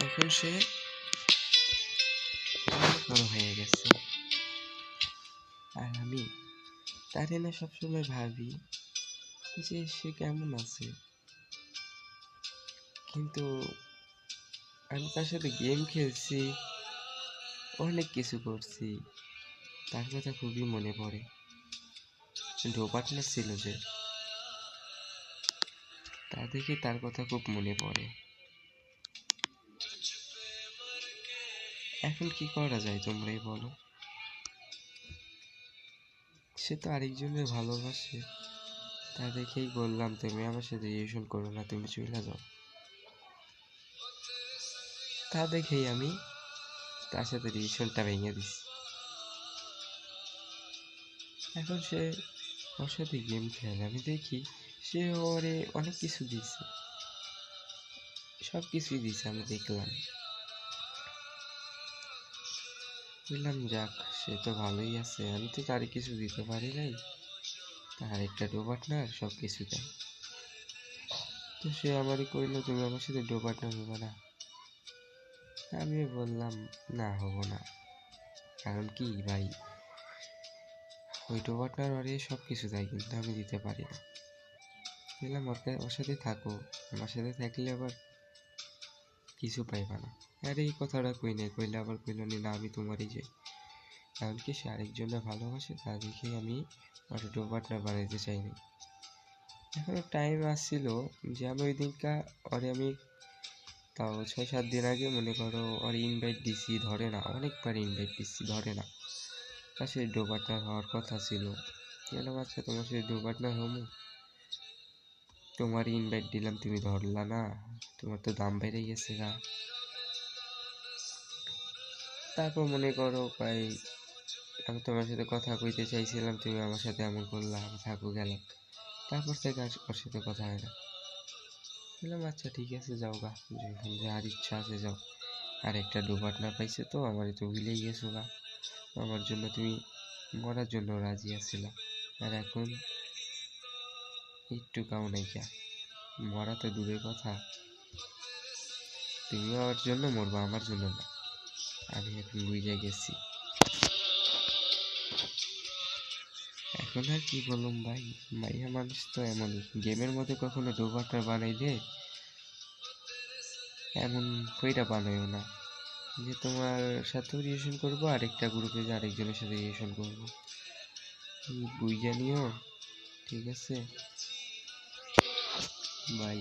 এখন সে বড় হয়ে গেছে। আর আমি তারে না সবসময় ভাবি যে সে কেমন আছে। কিন্তু আমি তার সাথে গেম খেলছি, অনেক কিছু করছি, তার কথা খুবই মনে পড়ে। পার্টনার ছিল যে তা দেখে তার কথা খুব মনে পড়ে। এখন কি করা যায় তোমরাই বলো? সে তো আরেকজনের ভালোবাসে। তা দেখেই বললাম, তুমি আমার সাথে রিলেশন করো না, তুমি চলে যাও। তা দেখেই আমি তার সাথে রিলেশনটা ভেঙে দিছি। এখন সে ওর সাথে গেম খেলে। আমি দেখি সে ওরে অনেক কিছু দিছে। সব কিছুই দিছে, আমি দেখলাম। বললাম যাক, সে তো ভালোই আছে। আমি তো তার কিছু দিতে পারি নাই। তার একটা ডো সব কিছু দেয়। তো সে আমারই কইলো, তুমি আমার সাথে ডো পার্টনার হবে না। আমি বললাম, না, হব না। কারণ কি, ভাই? ওই ডো পার্টনার সব কিছু দেয়, কিন্তু আমি দিতে পারি না। বললাম ওর সাথে থাকো। আমার সাথে থাকলে আবার কিছু পাইবা না। আর, এই কথাটা কই নাই কইলে আবার কইল নি আমি তোমারই যাই কারণ কি সে আরেকজনের ভালোবাসে, তা দেখেই আমি ওর ডো পার্টনার বানাইতে চাইনি। এখনও টাইম আসছিল যে আমি ওই দিনকা ওরে আমি তাও ছয় সাত দিন আগে মনে করো ওর ইনভাইট দিছি, ধরে না অনেকবার ইনভাইট দিচ্ছি ধরে না। তা সে ডো পার্টনার হওয়ার কথা ছিল। কেন আচ্ছা তোমার সাথে ডো পার্টনার হমু তোমার ইনভাইট দিলাম, তুমি ধরলা না। তোমার তো দাম বেড়ে গেছে গা। তারপর মনে করো ভাই, আমি তোমার সাথে কথা কইতে চাইছিলাম, তুমি আমার সাথে এমন করলা, আমি থাকো গেলাম। তারপর থেকে আর ওর সাথে কথা হয় না। বললাম আচ্ছা ঠিক আছে, যাও গা। যখন যার ইচ্ছা আছে যাও। আর একটা ডো পার্টনার পাইছে তো, আমার তো ভুলেই গেছো গা। আমার জন্য তুমি মরার জন্য রাজি আছিলা। আর এখন একটু কাউ নাই মরা তো দূরের কথা। তুমিও আমার জন্য মরবা, আমার জন্য না। আমি এখন বুঝে গেছি। এখন আর কি বললাম ভাই? মাইয়া মানুষ তো এমনই। গেমের মধ্যে কখনো ডোবারটা বানাইলে এমন কইরা বানাইও না। যে তোমার সাথেও রিলেশন করব, আরেকটা গ্রুপে যে আরেকজনের সাথে রিলেশন করব। বুঝে নিও। ঠিক আছে? বাই